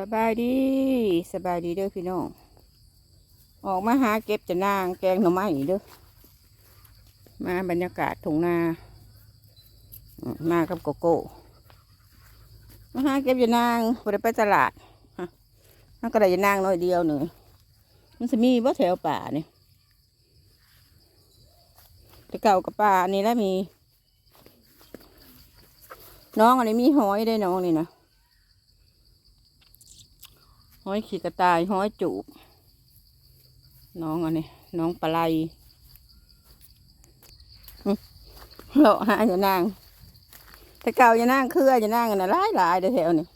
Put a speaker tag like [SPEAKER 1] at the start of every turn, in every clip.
[SPEAKER 1] สบายดีสบายดีเด้อพี่น้องออกมาหาเก็บจะนางแกงหน่อไม้เด้อมาบรรยากาศทุ่งนา มากับโกโก้มาหาเก็บจะนางได้ไปตลาดฮะมันก็ได้จะนางน้อยเดียวหนึ่งมันจะมีบ่แถวป่าเนี่แต่เก่ากับป่านี่แล้วมี น้องอันนี้มีหอยได้น้องนี่นะ ห้อยขีกระต่ายห้อยจูบ น้องอันนี้น้องปลาไหลเลาะหาอย่านางแต่เก่าอย่านางเคืออย่านางอันน่ะหลายหลายๆเด้อแถวนี่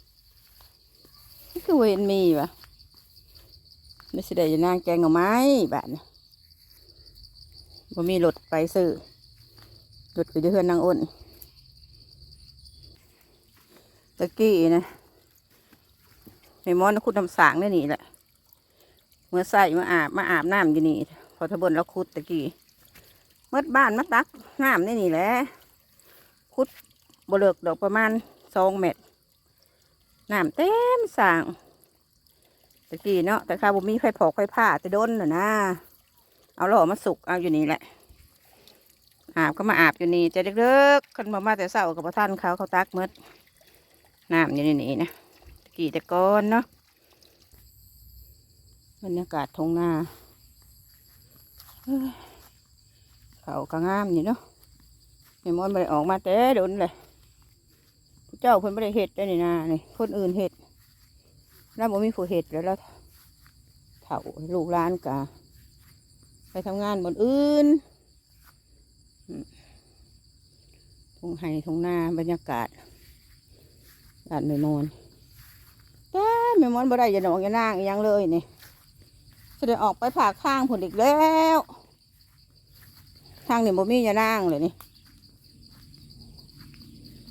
[SPEAKER 1] นี่คือเวนมีวะไม่ใช่ได้อย่านางแกงเอาไม้แบบนี้บ่มีรถไปซื้อรถไปเดือนนางอ้นตะกี้นะ ในมอนคุดน้ำสางนี่นี่แหละ เมื่อใส่มาอาบมาอาบน้ำอยู่นี่พอทะบนแล้วคุดตะกี้เมื่อบ้านมาตักน้ำนี่นี่แหละคุดบเลิกดอกประมาณสองเมตรน้ำเต็มสางตะกี้เนาะแต่ข้าวบุมีไฟผอกไฟผ้าจะโดนน่ะนะเอาหล่อมาสุกเอาอยู่นี่แหละ อาบก็มาอาบอยู่นี่จะเล็กๆคนมามาแต่เศร้ากับพ่อท่านเขาเขาตักเมื่อน้ำอยู่นี่นี่นะ กี่ต่ก้อนเนาะบรรยากาศทงนาเขาก็งามอยู่เนาะไอ้มอนไม่ได้ออกมาแต่โดนเลยผู้เจ้าเพิ่นไม่ได้เห็ดได้นี่นานี่คนอื่นเห็ดแล้วบ่มีผู้เห็ดแล้วแล้วเถ่าลูกหลานกะไปทำงานบนอื่นทงไห้ทงนาบรรยากาศบ้านไม่มอน แต่แม่มอนบ่ได้จะดอกจะนางอหยังเลยนี่จะได้ออกไปผ่าข้างผลอีกแล้วทางนี่บ่มีจะนางเลยนี่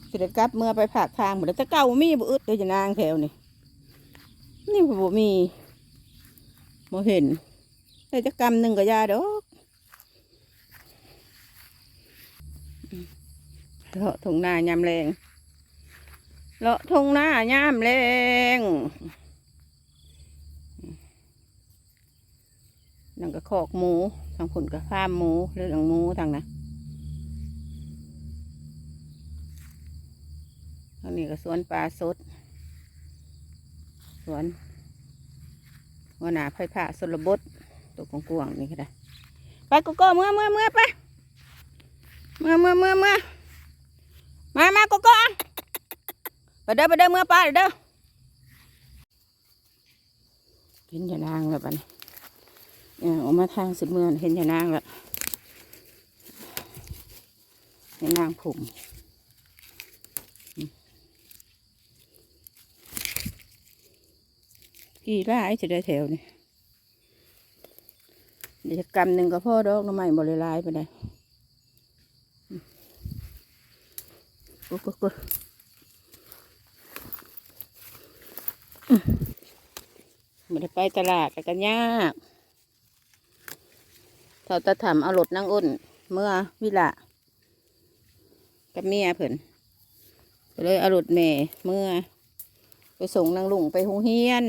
[SPEAKER 1] จะได้กลับเมื่อไปผ่าข้างหมดแล้วจะเก่ามีบ่อึดเลยจะนางแถวนี่นี่บ่มีบ่เห็นแต่จะกำหนึ่งก็ยาดอกเลาะถุงนายำแรงเลาะทงหน้ายามแรง นั่นก็คอกหมูทางผลก็ฟาร์มหมูเรื่องหมูทางนะทางนี้ก็สวนปลาสด สวนวนาไผ่ผ่าสลบดตัวกวางนี่ก็ได้ไปกูโก้เมื่อเมื่อเมื่อไปเมื่อเมื่อเมื่อเมื่อมามากูโก้ไปเด้อไปเด้อเมื่อป้าเด้อเห็นยานางแล้วบัดนี้ เนี่ยออกมาทางสิบเมืองเห็นยานางแล้วยานางผมอืมกี่ไร่จะได้แถวนี่เดี๋ยวกำหนึ่งก็พ่อดอกน้ำใหม่บริลายไปได้กุ๊กกุ๊กกุ๊กไม่ได้ไปตลาดกันยาก เขาจะทำเอารถนางอ้น เมื่อวิละกับเมียเพิ่นก็เลยเอารถแม่เมื่อ ไปส่งนางลุงไปหงเฮียน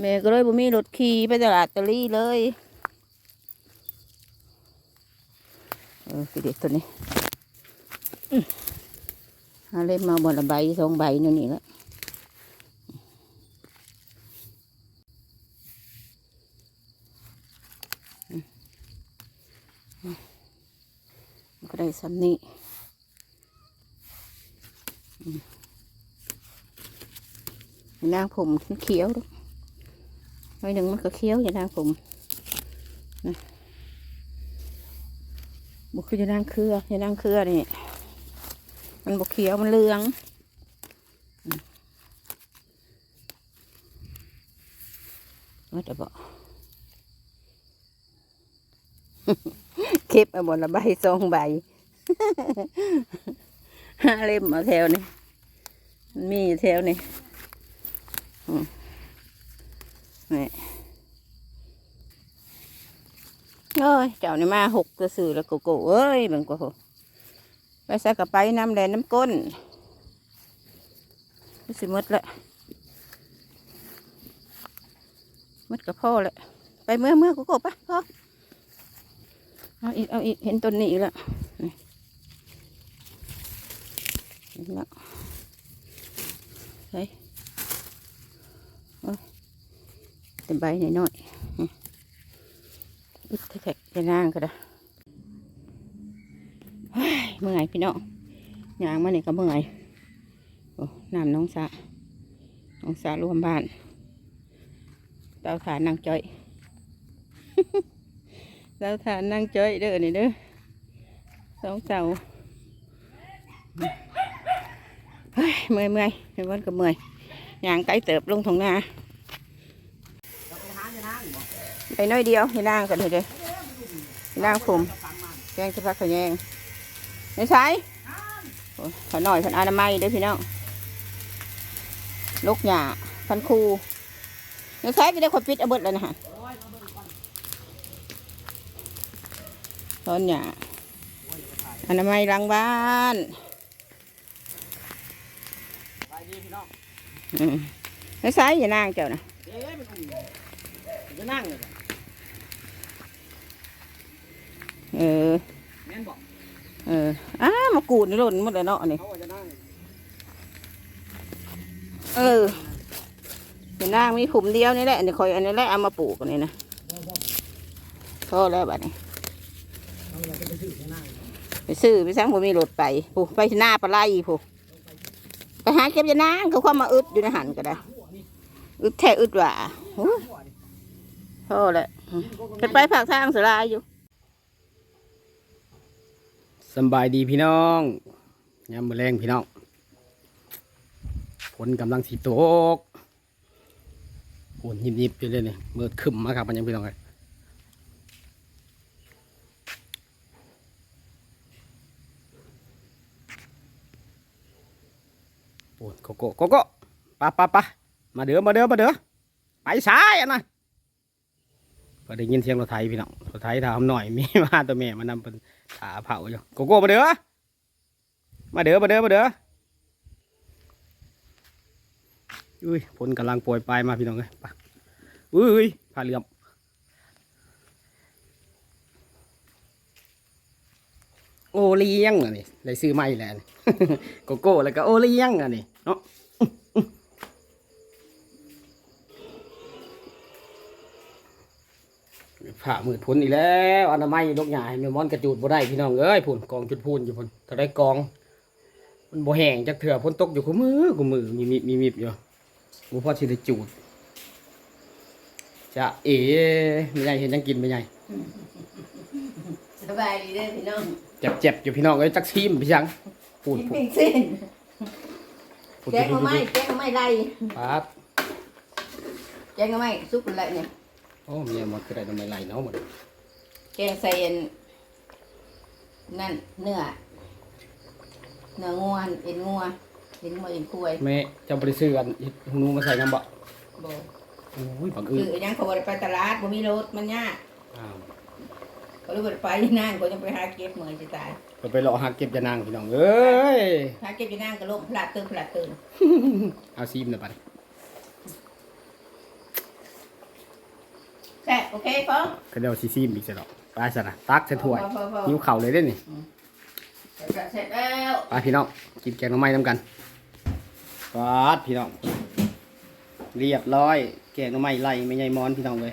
[SPEAKER 1] แม่ก็เลยบ่มีรถขี่ไปตลาดตะลี่เลยเออคือเด็กตัวนี้อื้อาเล่มมาบนละใบสองใบนี่นี่แหละ ก็ได้ซ้ำนี่อืมนางผมเขียวด้วยหนึ่งมันก็เขียวอย่างนางผมนะบุคือจะนางเครือจะนางเครือนี่มันบกเขียวมันเหลืองมว่าจะบอก เก็บเอาบนละใบสองใบห้าเล่มเอาแถวนี่มันมีอยู่แถวนี่นี่เอ้ยเจ้านี่มาหกกระสือแล้วโกโก้เอ้ยบางกว่าไปใส่กระไปน้ำแดงน้ำก้นสิมดละมดกับพ่อแหละไปเมื่อเมื่อกูกบปะพ่อ เอาอีก เอาอีก เห็นต้นนี้อีกแล้วนี่เห็นแล้วใช่โอ้ยเต็มใบหน่อยหน่อยอึดแทกๆไปนางก็ได้เฮ้ยเมื่อยพี่น้องยางมาเนี่ยก็เมื่อยโอ้น้ำน้องสาน้องสารวมบ้านเตาถ่านนางจ้อย เตาถ่านนางจ้อยเด้อนี่เด้อสองเตาเฮ้ยเมื่อยเมื่อยเมื่อยวันก็เมื่อยย่างไก่เติบลงทงนาไปน้อยเดียวให้นางกันเลยเด้อให้นางผมแกงสะพักขะแยงไม่ใช่ขอหน่อยพันอนามัยเด้อพี่น้องลูกหญ้าพันคูเดี๋ยวใช้ไปได้คนปิดเอาเบิดแล้วนะฮะ ตอนหยาอนามัยหลังบ้าน
[SPEAKER 2] ไปดีพี่น้อง
[SPEAKER 1] อืมเดี๋ยวใช้อย่านางเจ้านะ
[SPEAKER 2] เอ๊ะมันอุ่นจะนั่งเลย
[SPEAKER 1] เออ
[SPEAKER 2] แม่นบอก
[SPEAKER 1] เอออ้ามากูดนี่หล่นหมดเลยเนาะนี่
[SPEAKER 2] เขาว่าจะนั่ง
[SPEAKER 1] เอออย่านางมีผมเดียวนี่แหละอันนี้คอยอันนี้แหละเอามาปลูกอันนี้นะพอแล้วบัดนี้
[SPEAKER 2] เขาว่าจะ ไปซื้อ
[SPEAKER 1] ไปสั่งผมมีรถไปผู้ไปหน้าปลาไหลผู้ไปหาเก็บยานางเขาเข้ามาอึดอยู่ในหันก็ได้ อึดแท้อึดหว่าโอ้ยพอแล้วไปไปภาคทางสลายอยู่
[SPEAKER 2] สบายดีพี่น้องยามมือแรงพี่น้องฝนกำลังสีตกฝนยิบๆอยู่เลยเนี่มืดครึ้มมาครับมันยังพี่น้องเลย โกโก้โกโก้ปะปะปะมาเด้อมาเด้อมาเด้อไปซ้ายอะนะก็ได้ยินเสียงรถไถพี่น้องรถไถถามหน่อยมีมาตัวแม่มานำเป็นขาเผาอยู่โกโก้มาเด้อมาเด้อมาเด้อมาเด้ออุ้ยฝนกำลังโปรยปลายมาพี่น้องเลยปอุ้ยอุ้ยผ้าเหลือมโอเลี้ยงอันนี้ได้ซื้อใหม่แล้วโกโก้แล้วก็โอเลี้ยงอันนี้ เนาะผ่ามืดพุ่นอีกแล้วอนามัยลกหยาให้แม่มอนกระจูดบ่ได้พี่น้องเอ้ยพุ่นกองจุดพูนอยู่พุ่นถ้าได้กอง มันบ่แห้งจักเถื่อพุ่นตกอยู่คู่มือคู่มือมีมีมีมีบอยู่บ่พอสิได้จูดจะเอ๋ไม่ใหญ่เห็นยังกินไม่ใหญ่
[SPEAKER 1] สบายดีเด้อพี่น้อง
[SPEAKER 2] เจ็บเจ็บอยู่พี่น้องเอ้ยจักชิมพี่ชังพูด
[SPEAKER 1] กิน
[SPEAKER 2] พูด
[SPEAKER 1] ปิ้งเส้น
[SPEAKER 2] พูด
[SPEAKER 1] แกงเอาไม้แกงเอาไม้ไร
[SPEAKER 2] ปั๊บ
[SPEAKER 1] แกงเอาไม้ซุปอะไรเนี่ย
[SPEAKER 2] โอ้เมียมดก็ได้ทำไมไหลเนาะหมด
[SPEAKER 1] แกงใส่อันนั่นเนื้อเนื้องัวเอ็นงัวเอ็นงัวเอ็นกล้วย
[SPEAKER 2] แม่เจะบริซื้อกันเฮ็ดหูหนูมาใส่น้ำบ่
[SPEAKER 1] บ่
[SPEAKER 2] โอ้ยบัง
[SPEAKER 1] คื
[SPEAKER 2] เอิ
[SPEAKER 1] อ
[SPEAKER 2] ญ
[SPEAKER 1] ยังเขาบ่ได้ไปตลาดบ่มีรถมันยาก
[SPEAKER 2] อ้าว
[SPEAKER 1] เขาเลยบ่ได้ไปนั่งก็ยังไปหาเก็บเมื่อยจะตาย
[SPEAKER 2] ไปไปรอหักเก็บยานางพี่น้องเอ้ย
[SPEAKER 1] หาเก็บอยู่นั่งก็ลมพลาดตื่นพลาดตื่น
[SPEAKER 2] เอาซีมหน่อยไป
[SPEAKER 1] แซ่บโอเคพอ
[SPEAKER 2] ก็เดี๋ยวซีซีมอีกสิหรอกไปซะนะตักใส่ถ้วย
[SPEAKER 1] พอพอพอ
[SPEAKER 2] หิวเข่าวเลยเด้นี่
[SPEAKER 1] เสร็จแล้ว
[SPEAKER 2] ไปพี่น้องกินแกงหน่อไม้น้ำกันปาดพี่น้องเรียบร้อย แกงหน่อไม้ไล่ไม่ใหญ่มอนพี่น้องเลย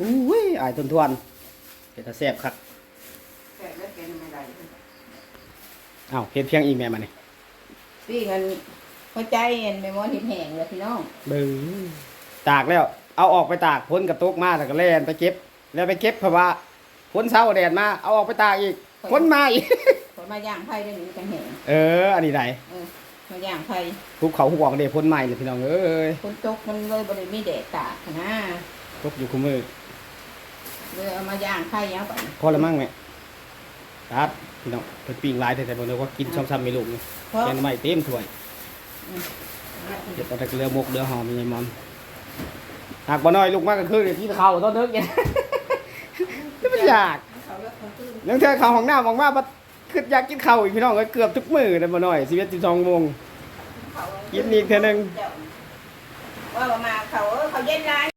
[SPEAKER 2] อุ้ยอายทนทวนๆเป็นตาแซ่บคัก
[SPEAKER 1] แซ่บแล้วแกงไม่ได้
[SPEAKER 2] อ้าวเฮ็ดเพียงอีกแม่มานี่
[SPEAKER 1] พี่เงินหัวใจเห็นไม่มอนเห็นแห้งเลยพี่น้อง
[SPEAKER 2] เบิ่งตากแล้ว เอาออกไปตากพ้นกระตุกมาแล้วก็แล่นไปเก็บ แล้วไปเก็บเพราะว่าพ้นเช้าแดดมาเอาออกไปตากอีกพ้นมาอีก
[SPEAKER 1] คนมาย่างไผ่ได้หนึ่งจังแห้ง
[SPEAKER 2] เออ อันนี้ไหน
[SPEAKER 1] เออมาย่างไผ่
[SPEAKER 2] ภูเขาห่วงเดพ้นใหม่เลยพี่น้องเอ้ย
[SPEAKER 1] คนตกมันเลยบริมีแดดตากนะ
[SPEAKER 2] ตกอยู่คู่มือ
[SPEAKER 1] เลยเอามาย่างไผ่ยังไป
[SPEAKER 2] พอละมั่งไหม ครับพี่น้องเพิ่นปิ้งหลายแต่แต่บ่รู้ว่ากินช่ำๆไม่ลูกนี่
[SPEAKER 1] เพราะ
[SPEAKER 2] แกงใหม่เต็มถ้วยเดี๋ยวตอนแรกเรือมกเรือหอมมีไงมอนหากบ่น้อยลูกมากก็คือเดี๋ยวกินข้าวตอนเนึกเนี่ยจะไม่อยาก
[SPEAKER 1] เขาเลิกเขาตื้น
[SPEAKER 2] นังเธอเข้าห้องน้ำมองว่าบัดคืออยากกินข้าวอีกพี่น้องเอ้ยเกือบทุกมื้อเลยบ่น้อย11 12โมง
[SPEAKER 1] เขา
[SPEAKER 2] กินอีกเทื่อหนึ่ง
[SPEAKER 1] ว่ามาเขาเออเขาเย็นไร